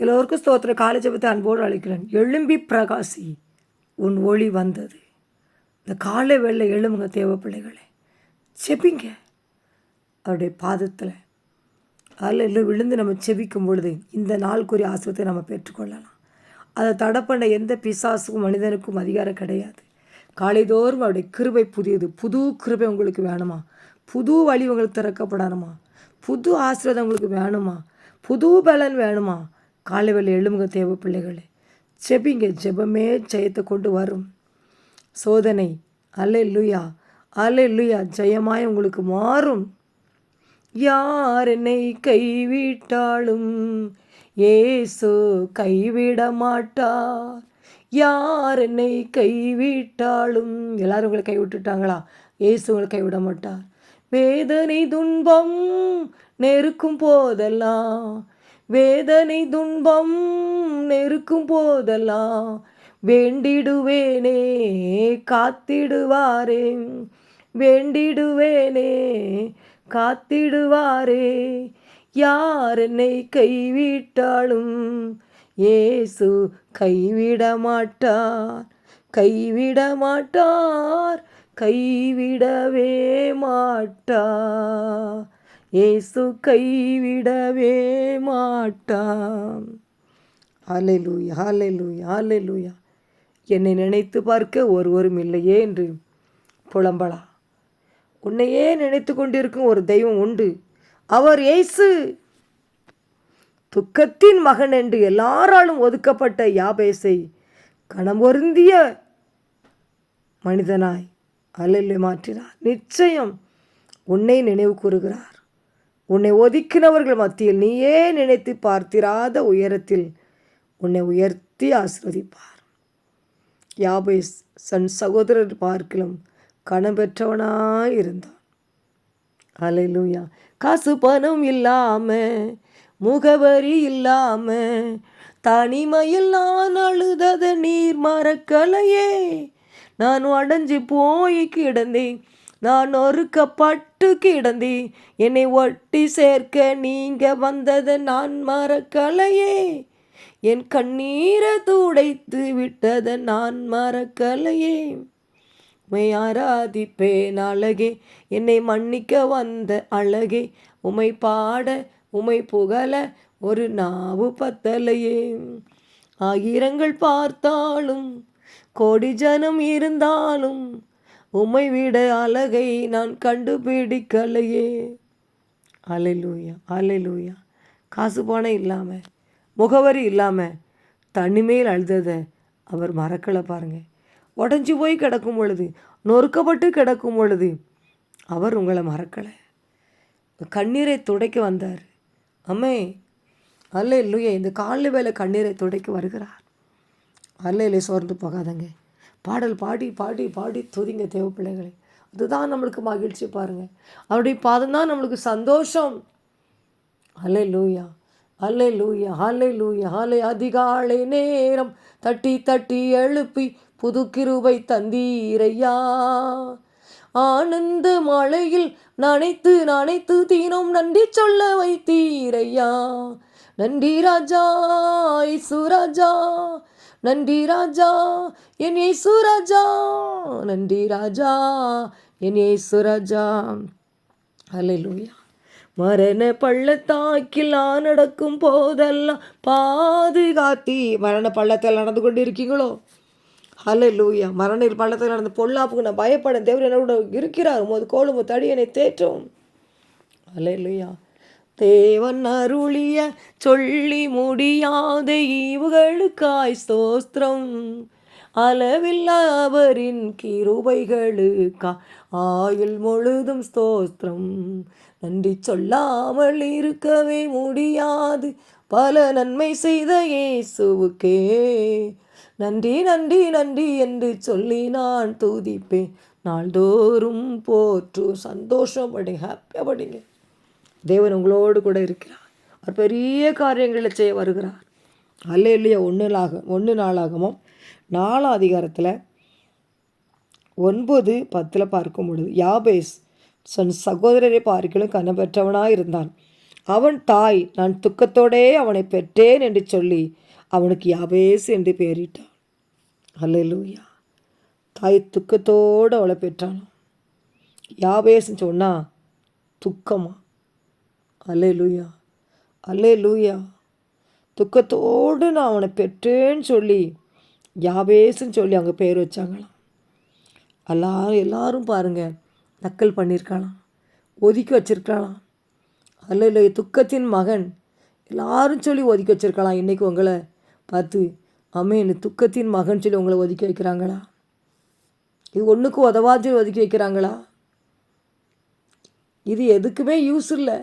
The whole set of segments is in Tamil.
எல்லோருக்கும் ஸ்தோத்திர காலை ஜெபத்தை அன்போடு அழைக்கிறேன். எழும்பி பிரகாசி உன் ஒளி வந்தது. இந்த காலை வெள்ளை எழுமுங்க தேவ பிள்ளைகளே. செபிங்க அவருடைய பாதத்தில் அதில் விழுந்து நம்ம செபிக்கும் பொழுது இந்த நாளுக்குரிய ஆசிரியத்தை நம்ம பெற்றுக்கொள்ளலாம். அதை தடை பண்ண எந்த பிசாசுக்கும் மனிதனுக்கும் அதிகாரம் கிடையாது. காலைதோறும் அவருடைய கிருபை புதியது. புது கிருபை உங்களுக்கு வேணுமா? புது வழி உங்களுக்கு திறக்கப்படணுமா? புது ஆசீர்வாதம் உங்களுக்கு வேணுமா? புது பலன் வேணுமா? காலைவேல எழுமுக தேவ பிள்ளைகளே. செபிங்க ஜெபமே ஜெயத்தை கொண்டு வரும். சோதனை அலை லுயா அலை லுயா ஜெயமாய் உங்களுக்கு மாறும். யார் என்னை கைவிட்டாலும் ஏசு கைவிட மாட்டார். யார் என்னை கைவிட்டாலும் எல்லாரும் உங்களை கைவிட்டுட்டாங்களா? ஏசு உங்களை கைவிட மாட்டார். வேதனை துன்பம் நெருக்கும் போதெல்லாம் வேதனை துன்பம் நெருக்கும் போதெல்லாம் வேண்டிடுவேனே காத்திடுவாரே. வேண்டிடுவேனே காத்திடுவாரே. யார் என்னை கைவிட்டாலும் ஏசு கைவிட மாட்டார் கைவிட மாட்டார் கைவிடவே மாட்டார். ஏசு கைவிடவே மாட்டார் ஹalleluya ஹalleluya லூயா என்னை நினைத்து பார்க்க ஒருவரும் இல்லையே என்று புலம்பலா. உன்னையே நினைத்து கொண்டிருக்கும் ஒரு தெய்வம் உண்டு. அவர் ஏசு. துக்கத்தின் மகன் என்று எல்லாராலும் ஒதுக்கப்பட்ட யாபேசை கணமொருந்திய மனிதனாய் அல்லல்ல மாற்றினார். நிச்சயம் உன்னை நினைவு கூறுகிறார். உன்னை ஒதுக்கினவர்கள் மத்தியில் நீயே நினைத்து பார்த்திராத உயரத்தில் உன்னை உயர்த்தி ஆசிர்வதிப்பார். யாபேஸ் சன் சகோதரர் பார்க்கிலும் கணம் பெற்றவனாய் இருந்தான். அலையிலூயா காசு பணம் இல்லாம முகவரி இல்லாம தனிமையில் நான் அழுதத நீர் மறக்கலையே. நான் அடைஞ்சு போய் கிடந்தேன். நான் ஒருக்கப்பட்டு கிடந்தி என்னை ஒட்டி சேர்க்க நீங்க வந்ததை நான் மறக்கலையே. என் கண்ணீரை துடைத்து விட்டதை நான் மறக்கலையே. உமை ஆராதிப்பேன் அழகே. என்னை மன்னிக்க வந்த அழகே. உமை பாட உமை புகழ ஒரு நாவு பத்தலையே. ஆயிரங்கள் பார்த்தாலும் கோடி ஜனம் இருந்தாலும் உம்மை விட அழகை நான் கண்டுபிடிக்கலையே. அலைலூயா அலைலூயா காசு பானை இல்லாமல் முகவரி இல்லாமல் தனிமையில் அழுததை அவர் மறக்கலை பாருங்கள் உடஞ்சி போய் கிடக்கும் பொழுது நொறுக்கப்பட்டு கிடக்கும் பொழுது அவர் உங்களை மறக்கலை. கண்ணீரை துடைக்க வந்தார். அம்மே அல்ல இல்லையே இந்த காலில் வேலை கண்ணீரை துடைக்க வருகிறார். அல்லையிலே சோர்ந்து போகாதங்க. பாடல் பாடி பாடி பாடி துதிங்க தேவ பிள்ளைகளை. அதுதான் நம்மளுக்கு மகிழ்ச்சி பாருங்கள் அவருடைய பாதம் தான் நம்மளுக்கு சந்தோஷம். அலை லூயா அலை லூயா ஹாலே லூயா அலை அதிகாலை நேரம் தட்டி தட்டி எழுப்பி புது கிருபை தந்தீரையா. ஆனந்த மழையில் நனைத்து நனைத்து தீனம் நன்றி சொல்ல வைத்தீரையா. நன்றி ராஜா சுராஜா நன்றி ராஜா என் சுராஜா நன்றி ராஜா என் சுராஜா அலையிலூயா மரண பள்ளத்தாக்கில் நான் நடக்கும் போதெல்லாம் பாதுகாத்தி மரண பள்ளத்தில் நடந்து கொண்டு இருக்கீங்களோ ஹலோ லூயா மரண பள்ளத்தில் நடந்த பொல்லாப்புக்கு நான் பயப்பட தேவர் என்னோட இருக்கிறார். மோது கோலும் தடி என்னை தேற்றும். ஹலோ லூயா தேவன் அருளிய சொல்லி முடியாத ஈவுகளுக்காய் ஸ்தோஸ்திரம் அளவில்லாவரின் கிருபைகளுக்கா ஆயுள் முழுதும் ஸ்தோஸ்திரம் நன்றி சொல்லாமல் இருக்கவே முடியாது. பல நன்மை செய்த இயேசுவுக்கே. நன்றி நன்றி நன்றி என்று சொல்லி நான் தூதிப்பேன். நாள்தோறும் போற்று சந்தோஷப்படுங்க ஹாப்பியாக படிங்க. தேவன் உங்களோடு கூட இருக்கிறார். அவர் பெரிய காரியங்களை செய்ய வருகிறார். அல்ல இல்லையா ஒன்று நாளாக ஒன்று நாளாகவும் நாலாம் அதிகாரத்தில் ஒன்பது பத்தில் பார்க்கும் பொழுது யாபேஸ் சொன் சகோதரரை பார்க்கலும் கனப்பெற்றவனாக இருந்தான். அவன் தாய் நான் துக்கத்தோடே அவனை பெற்றேன் என்று சொல்லி அவனுக்கு யாபேஸ் என்று பெயரிட்டான். அல்லேலூயா. தாய் துக்கத்தோடு அவளை பெற்றானாம் யாபேஸ்ன்னு சொன்னால் துக்கமாக அல்லே லூயா அல்லே லூயா துக்கத்தோடு நான் அவனை பெற்றேன்னு சொல்லி யாபேஸ்ன்னு சொல்லி அவங்க பேர் வச்சாங்களாம். எல்லாரும் எல்லாரும் பாருங்கள் நக்கல் பண்ணியிருக்கலாம் ஒதுக்கி வச்சிருக்கலாம் அல்ல இல்லை துக்கத்தின் மகன். எல்லாரும் சொல்லி ஒதுக்கி வச்சிருக்கலாம் இன்றைக்கி உங்களை பார்த்து. அமேன் துக்கத்தின் மகன் சொல்லி உங்களை ஒதுக்கி வைக்கிறாங்களா? இது ஒன்றுக்கும் உதவாச்சு ஒதுக்கி வைக்கிறாங்களா? இது எதுக்குமே யூஸ் இல்லை.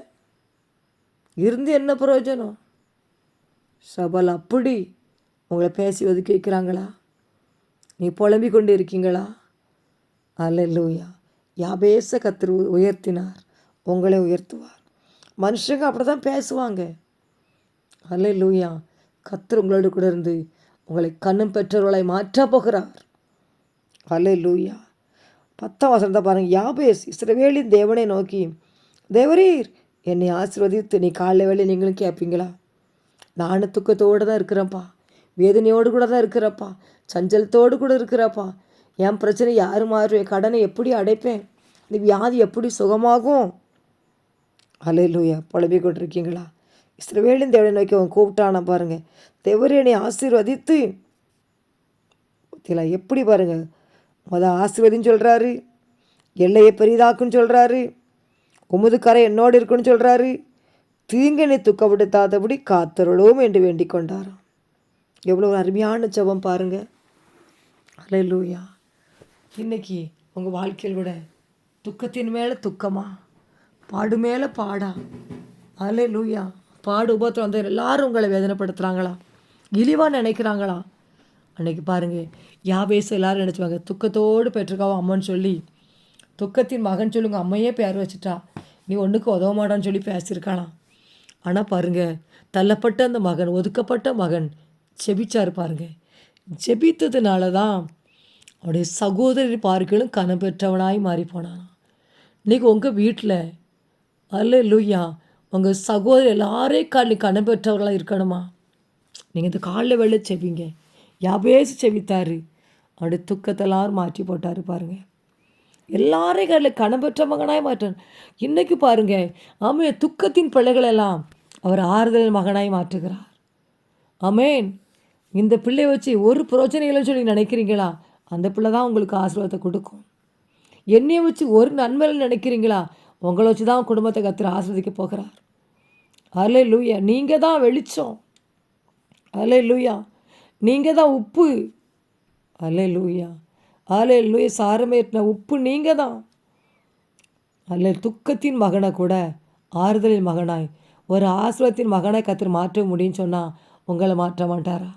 இருந்து என்ன பிரயோஜனம்? சபல் அப்படி உங்களை பேசி ஒதுக்கி வைக்கிறாங்களா நீ புலம்பிக் கொண்டு இருக்கீங்களா அல்லூயா யாபேச கத்திர உயர்த்தினார். உங்களை உயர்த்துவார். மனுஷங்க அப்படி தான் பேசுவாங்க. அல்லூயா கத்திர உங்களோடு கூட இருந்து உங்களை கண்ணும் பெற்றவர்களை மாற்றப் போகிறார். அல்ல லூயா பத்தாம் வசனத்தை பாருங்கள் யாபேஸ் இஸ்ரவேலின் தேவனை நோக்கி தேவரீர் என்னை ஆசீர்வதித்து நீ காலைல வேலை நீங்களும் கேட்பீங்களா நானும் துக்கத்தோடு தான் இருக்கிறேன்ப்பா. வேதனையோடு கூட தான் இருக்கிறப்பா சஞ்சலத்தோடு கூட இருக்கிறப்பா என் பிரச்சனை யார் மாறுவேன் கடனை எப்படி அடைப்பேன்? இந்த வியாதி எப்படி சுகமாகும்? அலையிலூயா புலம்பிக் கொண்டிருக்கீங்களா இஸ்ரவேலின் தேவனை நோக்கி அவன் கூப்பிட்டானா பாருங்கள் தேவரேனை ஆசீர்வதித்து. பத்தியலா எப்படி பாருங்கள் முத ஆசீர்வதின்னு சொல்கிறாரு எல்லையை பெரிதாக்குன்னு சொல்கிறாரு உமுது என்னோடு இருக்குன்னு சொல்கிறாரு தீங்கனை துக்கப்படுத்தாதபடி காத்தருளோம் என்று வேண்டிக் கொண்டாராம். எவ்வளோ ஒரு அருமையான ஜெபம் பாருங்கள் அலை லூயா இன்றைக்கி உங்கள் வாழ்க்கையில் விட துக்கத்தின் மேலே துக்கமா? பாடு மேலே பாடா? அலே லூயா பாடு உபத்திரம் வந்து எல்லாரும் உங்களை வேதனைப்படுத்துகிறாங்களா இழிவாக நினைக்கிறாங்களா? அன்னைக்கு பாருங்கள் யாபேச எல்லாரும் நினச்சிவாங்க துக்கத்தோடு பெற்றிருக்காவோ அம்மன்னு சொல்லி துக்கத்தின் மகன் சொல்லுங்க அம்மையே பேர் வச்சுட்டா. நீ ஒன்றுக்கு உதவ மாட்டான்னு சொல்லி பேசியிருக்காளாம் ஆனால் பாருங்க தள்ளப்பட்ட அந்த மகன் ஒதுக்கப்பட்ட மகன் செபிச்சார் பாருங்க. ஜெபித்ததுனால தான் அவருடைய சகோதரி பார்க்கலும் கனம் பெற்றவனாய் மாறி போனான் இன்றைக்கி உங்கள் வீட்டில் அல்ல லூயா உங்கள் சகோதரி எல்லாரையும் காலி கனம் பெற்றவர்களாக இருக்கணுமா? நீங்கள் இந்த காலில் வெளில செவிங்க யாபேசு செவித்தார் அவருடைய துக்கத்தெல்லாம் மாற்றி போட்டார் பாருங்கள் எல்லாரையும் கடலில் கனம் பெற்ற மகனாய் மாற்றான் இன்றைக்கி பாருங்கள் அமைய துக்கத்தின் பிள்ளைகளெல்லாம் அவர் ஆறுதல் மகனாய் மாற்றுகிறார். அமேன் இந்த பிள்ளையை வச்சு ஒரு பிரச்சனை சொல்லி நினைக்கிறீங்களா? அந்த பிள்ளை தான் உங்களுக்கு ஆசீர்வாதத்தை கொடுக்கும். என்னையை வச்சு ஒரு நன்மையில் நினைக்கிறீங்களா? உங்களை வச்சு தான் குடும்பத்தை கத்துற ஆசிர்வதிக்க போகிறார். அலே லூயா நீங்கள் தான் வெளிச்சம். அலே லூயா நீங்கள் தான் உப்பு. அலே லூயா அலே லூயா சாரமேற்றின உப்பு நீங்கள் தான் அல்ல துக்கத்தின் மகனை கூட ஆறுதலின் மகனாய் ஒரு ஆசிரத்தின் மகனை கத்திர மாற்ற முடியும்னு சொன்னால் உங்களை மாற்ற மாட்டாரா?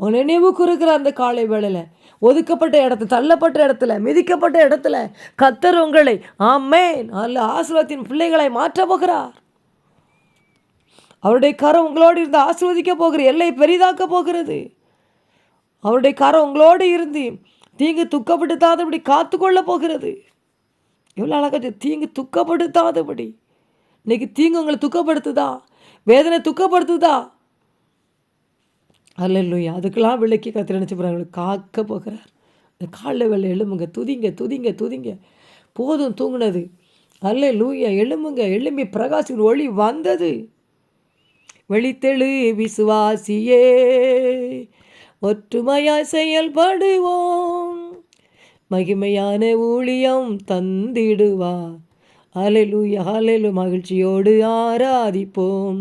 உன் நினைவு குறுக்கிற அந்த காலை வேளையில் ஒதுக்கப்பட்ட இடத்துல தள்ளப்பட்ட இடத்துல மிதிக்கப்பட்ட இடத்துல கத்தர் உங்களை ஆமேன் அல்ல ஆசிர்வாதத்தின் பிள்ளைகளை மாற்ற போகிறார். அவருடைய கரம் உங்களோடு இருந்து ஆசிர்வதிக்க போகிற எல்லை பெரிதாக்க போகிறது. அவருடைய கரம் உங்களோடு இருந்து தீங்கு துக்கப்படுத்தாதபடி காத்துக்கொள்ள போகிறது எவ்வளோ அழகாச்சு தீங்கு துக்கப்படுத்தாதபடி இன்னைக்கு தீங்கு உங்களை துக்கப்படுத்துதா? வேதனை துக்கப்படுத்துதா? அல்ல இல்லையா அதுக்கெல்லாம் விளக்கி கத்திர நினச்சி போகிறாங்க காக்க போகிறார். இந்த காலில் வெள்ளை எழும்புங்க. துதிங்க துதிங்க துதிங்க. போதும் தூங்கினது. அல்ல லூயா எழும்புங்க. எழும்பி பிரகாசின் ஒளி வந்தது. வெளித்தெழு விசுவாசியே. ஒற்றுமையாய் செயல்படுவோம். மகிமையான ஊழியம் தந்திடுவார். அலலு அலைலு மகிழ்ச்சியோடு ஆராதிப்போம்.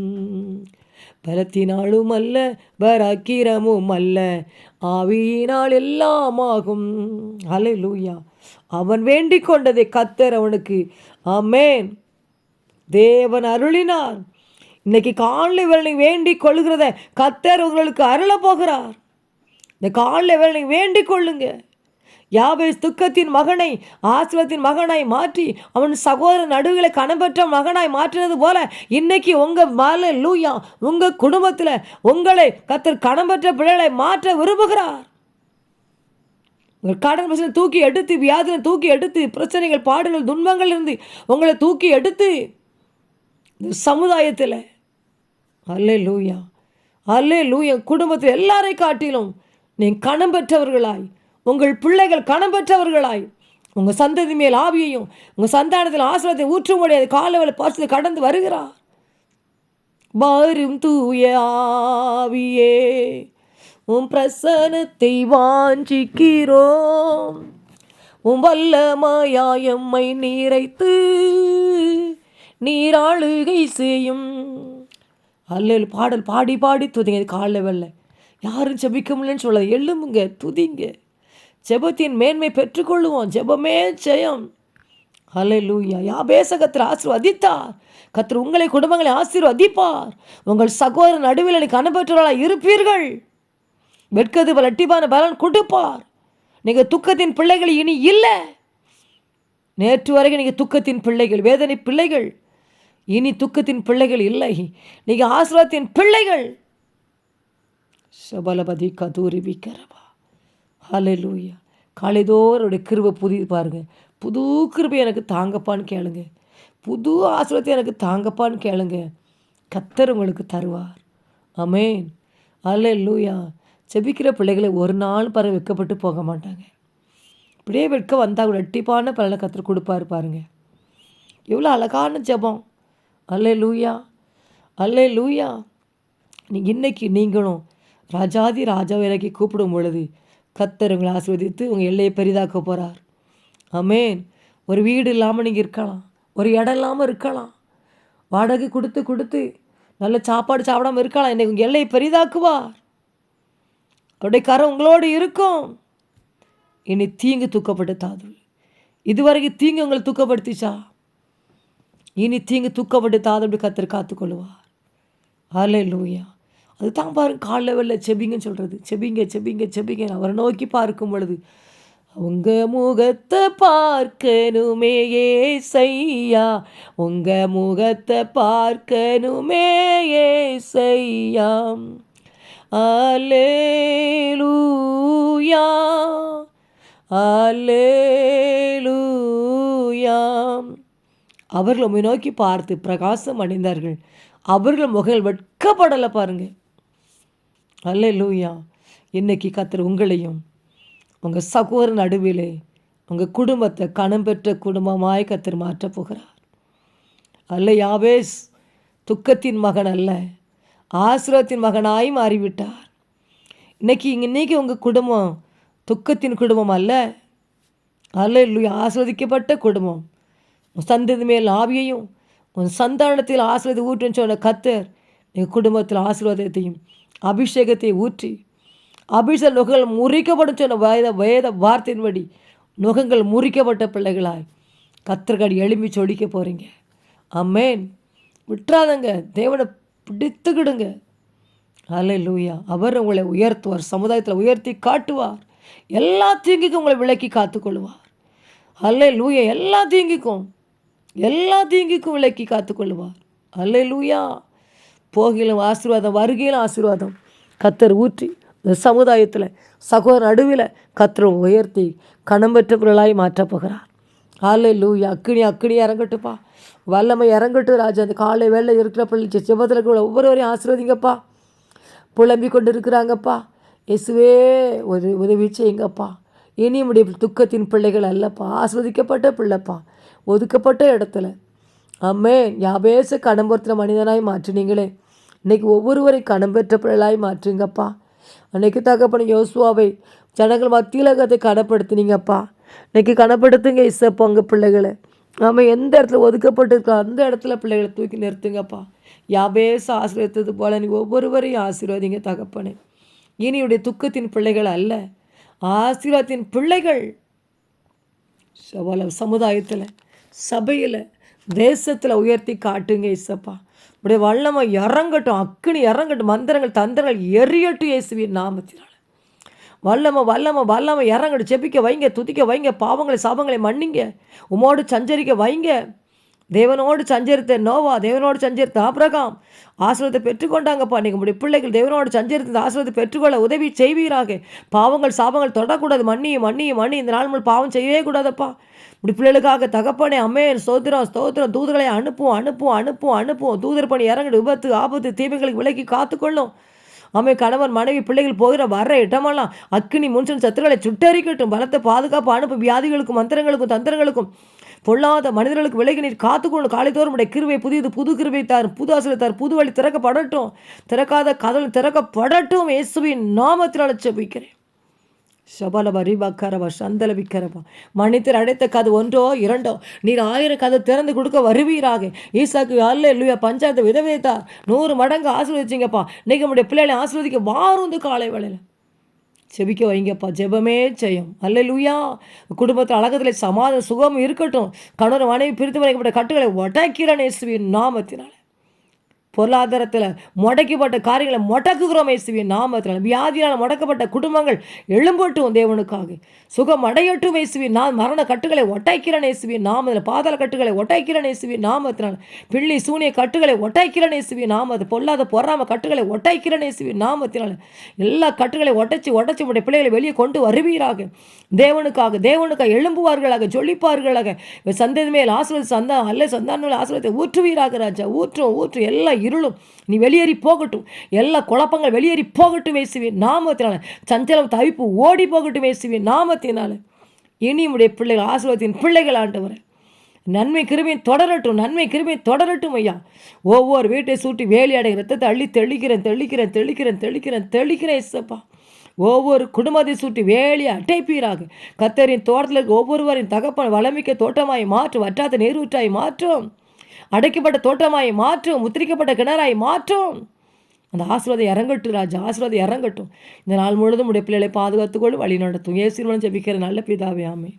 பலத்தினாலும் அல்ல பராக்கிரமும் அல்ல. ஆவியினால் எல்லாம் ஆகும். அலலுயா அவன் வேண்டிக் கொண்டதை கத்தர் அவனுக்கு அம்மேன் தேவன் அருளினார். இன்னைக்கு காலை வேலை வேண்டிக் கொள்கிறத கத்தர் உங்களுக்கு அருள போகிறார். இந்த காலில் வேலை வேண்டிக் கொள்ளுங்க. யாபை துக்கத்தின் மகனை ஆசிரத்தின் மகனாய் மாற்றி அவன் சகோதர நடுவில் கணபெற்ற மகனாய் மாற்றினது போல இன்னைக்கு உங்கள் மலை லூயா உங்கள் குடும்பத்தில் உங்களை கத்தர் கணம்பற்ற பிள்ளைகளை மாற்ற விரும்புகிறார். உங்கள் கடன் பிரச்சனை தூக்கி எடுத்து வியாதினை தூக்கி எடுத்து பிரச்சனைகள் பாடுகள் துன்பங்கள் இருந்து உங்களை தூக்கி எடுத்து சமுதாயத்தில் அல்லே லூயா அல்லே லூயா குடும்பத்தில் எல்லாரை காட்டிலும் நீ கணம் பெற்றவர்களாய். உங்கள் பிள்ளைகள் கணம் பெற்றவர்களாய். உங்கள் சந்ததி மேல் ஆவியையும் உங்கள் சந்தானத்தில் ஆசிரத்தை ஊற்ற முடியாது காலவில் பார்த்து கடந்து வருகிறார். வரும் தூய ஆவியே உன் பிரசனத்தை வாஞ்சிக்கிறோம். உன் வல்லமாயம்மை நீரைத்து நீராளுகை செய்யும். அல்லல் பாடல் பாடி பாடி துதிங்க இது காலைல வெள்ளை யாரும் ஜெபிக்க முடியலன்னு சொல்லாது. எழும்புங்க துதிங்க. ஜெபத்தின் மேன்மை பெற்றுக்கொள்ளுவோம். ஜெபமே ஜெயம். ஹலே லூயா யாபேச கத்திர ஆசிர்வதித்தார். கத்திர உங்களை குடும்பங்களை ஆசீர்வதிப்பார். உங்கள் சகோதர நடுவில் எனக்கு அனுபவர்களாக இருப்பீர்கள். வெட்கது பலட்டிப்பான பலன் கொடுப்பார். நீங்கள் துக்கத்தின் பிள்ளைகள் இனி இல்லை. நேற்று வரைக்கும் நீங்கள் துக்கத்தின் பிள்ளைகள் வேதனை பிள்ளைகள். இனி துக்கத்தின் பிள்ளைகள் இல்லை. நீங்கள் ஆசிரத்தின் பிள்ளைகள். சபலபதி கதூரி விக்கரபா ஹலே லூயா காலைதோறுடைய கிருபை புதிது பாருங்க. புது கிருபை எனக்கு தாங்கப்பான்னு கேளுங்க. புது ஆசிரத்தை எனக்கு தாங்கப்பான்னு கேளுங்க. கத்தர் உங்களுக்கு தருவார். அமேன் அல்ல லூயா செபிக்கிற பிள்ளைகளை ஒரு நாள் பற வெக்கப்பட்டு போக மாட்டாங்க. இப்படியே வெட்க வந்தால் கூட எட்டிப்பான பலனை கத்தர் கொடுப்பாரு பாருங்க. எவ்வளோ அழகான ஜெபம். அல்ல லூயா அல்ல லூயா நீ இன்னைக்கு நீங்களும் ராஜாதி ராஜா இறக்கி கூப்பிடும் பொழுது கத்தர் உங்களை ஆசீர்வதித்து உங்கள் எல்லையை பெரிதாக்க போகிறார் அமேன் ஒரு வீடு இல்லாமல் நீங்கள் இருக்கலாம். ஒரு இடம் இல்லாமல் இருக்கலாம். வாடகை கொடுத்து கொடுத்து நல்ல சாப்பாடு சாப்பிடாம இருக்கலாம். இன்னைக்கு உங்கள் எல்லையை பெரிதாக்குவார். அவருடைய கரம் உங்களோடு இருக்கும். இனி தீங்கு தூக்கப்படுத்தாது இதுவரைக்கும் தீங்கு உங்களை தூக்கப்படுத்திச்சா? இனி தீங்கு தூக்கப்பட்டு தாதப்படி கத்தர் காத்துக்கொள்வார். ஆலை லூயா அதுதான் பாருங்க கால் லெவலில் செபிங்கன்னு சொல்கிறது செபிங்க செபிங்க செபிங்க. அவரை நோக்கி பார்க்கும் பொழுது உங்க முகத்தை பார்க்கணுமே ஏசையா. உங்க முகத்தை பார்க்கணுமே ஏசையா. அலேலூயா அலேலூயா அவர்கள் உண்மை நோக்கி பார்த்து பிரகாசம் அடைந்தார்கள். அவர்கள் முகல் வெட்கப்படலை பாருங்கள் அல்ல லூயா இன்னைக்கு கத்தர் உங்களையும் உங்கள் சகோதர நடுவிலே உங்கள் குடும்பத்தை கணம் பெற்ற குடும்பமாய் கத்தர் மாற்றப் போகிறார். அல்ல யாவேஸ் துக்கத்தின் மகன் அல்ல ஆசிரத்தின் மகனாய் மாறிவிட்டார். இன்னைக்கு இன்னைக்கு உங்கள் குடும்பம் துக்கத்தின் குடும்பம் அல்ல. அல்ல இல்லையா ஆஸ்வதிக்கப்பட்ட குடும்பம். உன் சந்ததி மேல் ஆவியையும் உன் சந்தானத்தில் ஆசீர்வாதத்தை ஊற்றுன்னு சொன்ன கத்தர் எங்கள் குடும்பத்தில் ஆசீர்வாதத்தையும் அபிஷேகத்தை ஊற்றி அபிஷேக நுகங்கள் முறிக்கப்படும் சொன்ன வேத வேத வார்த்தையின்படி நுகங்கள் முறிக்கப்பட்ட பிள்ளைகளாய் கத்தர்காடி எழும்பி சொடிக்க போகிறீங்க அம்மேன் விட்டுறாதங்க. தேவனை பிடித்துக்கிடுங்க. அலை லூயா அவர் உங்களை உயர்த்துவார் சமுதாயத்தில் உயர்த்தி காட்டுவார். எல்லா தீங்குக்கும் உங்களை விலக்கி காத்துக்கொள்வார். அல்லை லூயா எல்லா தீங்குக்கும் எல்லா தீங்குக்கும் விலக்கி காத்துக்கொள்வார். அல்லை லூயா போகிலும் ஆசீர்வாதம் வருகையிலும் ஆசீர்வாதம். கத்தர் ஊற்றி இந்த சமுதாயத்தில் சகோதர நடுவில் கத்தரை உயர்த்தி கணம் பெற்றவர்களாய் மாற்றப் போகிறார். அல்ல லூயா அக்கினி அக்கினி இறங்கட்டுப்பா வல்லமை இறங்கட்டும் ராஜா. அந்த காலை வேலை இருக்கிற பிள்ளை செபத்தில் இருக்கிற ஒவ்வொருவரையும் ஆசீர்வதிங்கப்பா. புலம்பி கொண்டு இருக்கிறாங்கப்பா இயேசுவே ஒரு உதவி செய்யுங்கப்பா. இனி துக்கத்தின் பிள்ளைகள் அல்லப்பா. ஆஸ்வதிக்கப்பட்ட பிள்ளைப்பா. ஒதுக்கப்பட்ட இடத்துல. அம்மே யாபேச கடம்புறத்தில் மனிதனாய் மாற்றினீங்களே. இன்னைக்கு ஒவ்வொருவரை கடம்பெற்ற பிள்ளைகளாய் மாற்றுங்கப்பா. அன்னைக்கு தகப்பன யோசுவாவை ஜனங்கள் மத்தியில் கதை கனப்படுத்துனீங்கப்பா. இன்னைக்கு கனப்படுத்துங்க இசப்பா உங்கள் பிள்ளைகளை. நம்ம எந்த இடத்துல ஒதுக்கப்பட்டிருக்கோ அந்த இடத்துல பிள்ளைகளை தூக்கி நிறுத்துங்கப்பா. யாபேச ஆசீர்வதித்தது போல நீ ஒவ்வொருவரையும் ஆசீர்வாதிங்க தகப்பனே. இனியுடைய துக்கத்தின் பிள்ளைகள் அல்ல ஆசீர்வாதத்தின் பிள்ளைகள். சவால சமுதாயத்தில் சபையில் தேசத்தில் உயர்த்தி காட்டுங்க இசப்பா உடைய வல்லமை இறங்கட்டும் அக்னி இறங்கட்டும் மந்திரங்கள் தந்திரங்கள் எரியட்டும் இயேசுவின் நாமத்தினால். வல்லம வல்லம வல்லம இறங்கட்டும். செபிக்க வைங்க துதிக்க வைங்க பாவங்களை சாபங்களை மன்னிங்க. உமோடு சஞ்சரிக்க வைங்க. தேவனோடு சஞ்சரித்த நோவா தேவனோடு சஞ்சரித்த ஆபிரகாம். ஆசிரியத்தை பெற்றுக்கொண்டாங்கப்பா. நீங்கள் உடைய பிள்ளைகள் தேவனோடு சஞ்சரித்த ஆசிரியத்தை பெற்றுக்கொள்ள உதவி செய்வீராக. பாவங்கள் சாபங்கள் தொடக்கூடாது மன்னியும் மன்னியும் மன்னி இந்த நாள் முழு பாவம் செய்யவே கூடாதப்பா. இப்படி பிள்ளைகளுக்காக தகப்பனே அம்மே சோத்திரம் ஸ்தோத்திரம். தூதர்களை அனுப்புவோம் அனுப்புவோம் அனுப்புவோம் அனுப்புவோம். தூதர் பணி இறங்கி விபத்து ஆபத்து தீமைகளுக்கு விலக்கி காத்துக்கொள்ளும். அம்மே கணவன் மனைவி பிள்ளைகள் போகிற வர்ற இடமெல்லாம் அக்கினி முன்சன் சத்துருகளை சுட்டரிக்கட்டும். பலத்தை பாதுகாப்பு அனுப்பும். வியாதிகளுக்கும் மந்திரங்களுக்கும் தந்திரங்களுக்கும். பொல்லாத மனிதர்களுக்கு விலகி நீர் காத்துக்கொள் காலைதோறும் உடைய கிருவை புதியது புது கிருவை தார் புது ஆசிரியர் தார் புது வழி திறக்கப்படட்டும். திறக்காத கதவு திறக்கப்படட்டும். இயேசுவின் நாமத்தில் அழைச்சபிக்கிறேன் சபலப ரீபாக்காரபா சந்தலபிக்கரபா மனிதர் அடைத்த கதை ஒன்றோ இரண்டோ. நீர் ஆயிரம் கதை திறந்து கொடுக்க வருவீராக. ஈசாக்கு அல்ல இல்லையா பஞ்சாயத்து விதவிதைத்தார். நூறு மடங்கு ஆசீர்வதிச்சிங்கப்பா. நீங்கள் நம்முடைய பிள்ளைகளை ஆசீர்வதிக்க வாருந்து காலை வேலையில் செபிக்க வைங்கப்பா. ஜெபமே செய்யும். அல்ல லூயா குடும்பத்தில் அழகத்தில் சமாதான சுகம் இருக்கட்டும். கணவர் மனைவி பிரித்து வைக்கப்பட்ட கட்டுகளை உடைக்கிறேன் இயேசுவின் நாமத்தினால. பொருளாதாரத்தில் முடக்கப்பட்ட காரியங்களை முடக்குகிறோம் இயேசுவின் நாமத்தில் வியாதியால் முடக்கப்பட்ட குடும்பங்கள் எழும்பட்டும் தேவனுக்காக. சுகம் அடையட்டும் இயேசுவின் நான் மரண கட்டுகளை ஒட்டைக்கிறேன் இயேசுவின் நாமத்தில் பாதாள கட்டுகளை ஒட்டைக்கிறேன் இயேசுவின் நாமத்தினால் பிள்ளை சூனிய கட்டுகளை ஒட்டைக்கிறேன் இயேசுவின் நாமத்தில் பொல்லாத பொறாம கட்டுகளை ஒட்டைக்கிறேன் இயேசுவின் நாமத்தினால் எல்லா கட்டுகளை ஒட்டச்சி ஒட்டைச்சி உடைய பிள்ளைகளை வெளியே கொண்டு வருவீராக. தேவனுக்காக தேவனுக்காக எழும்புவார்களாக ஜொலிப்பார்களாக. சந்ததி மேல் ஆசிரியர் சந்தா அல்ல சந்தான ஆசிரியத்தை ஊற்றுவீராக ராஜா. ஊற்றும் ஊற்று எல்லாம் இருளும். நீ வெளியேறி போகட்டும். எல்லா குழப்பங்கள் வெளியேறி போகட்டும் வேசுவேன் நாமத்தினால. சஞ்சலம் தவிப்பு ஓடி போகட்டும் வேசுவேன் நாமத்தினால. இனி உடைய பிள்ளைகள் ஆசிரியத்தின் பிள்ளைகள் ஆண்டவர். நன்மை கிருமியை தொடரட்டும் நன்மை கிருமியை தொடரட்டும் ஐயா. ஒவ்வொரு வீட்டை சூட்டி வேலையாடை ரத்தத்தை அள்ளி தெளிக்கிறேன் தெளிக்கிறேன் தெளிக்கிறேன் தெளிக்கிறேன் தெளிக்கிறேன் இசப்பா ஒவ்வொரு குடும்பத்தை சுட்டி வேலி அட்டைப்பீராக கத்தரின் தோட்டத்தில் ஒவ்வொருவரின் தகப்பன் வளமிக்க தோட்டமாய் மாற்றும் வற்றாத நீரூற்றாய் மாற்றும். அடைக்கப்பட்ட தோட்டமாய் மாற்றும் முத்திரிக்கப்பட்ட கிணறாய் மாற்றும். அந்த ஆசீர்வாதம் இறங்கட்டும் ராஜா ஆசீர்வாதம் இறங்கட்டும். இந்த நாள் முழுவதும் உடைய பிள்ளைகளை பாதுகாத்துக்கொள்ளும் வழி நடத்தும். ஏசிறுவன் ஜபிக்கிற நல்ல பிதாவே ஆமே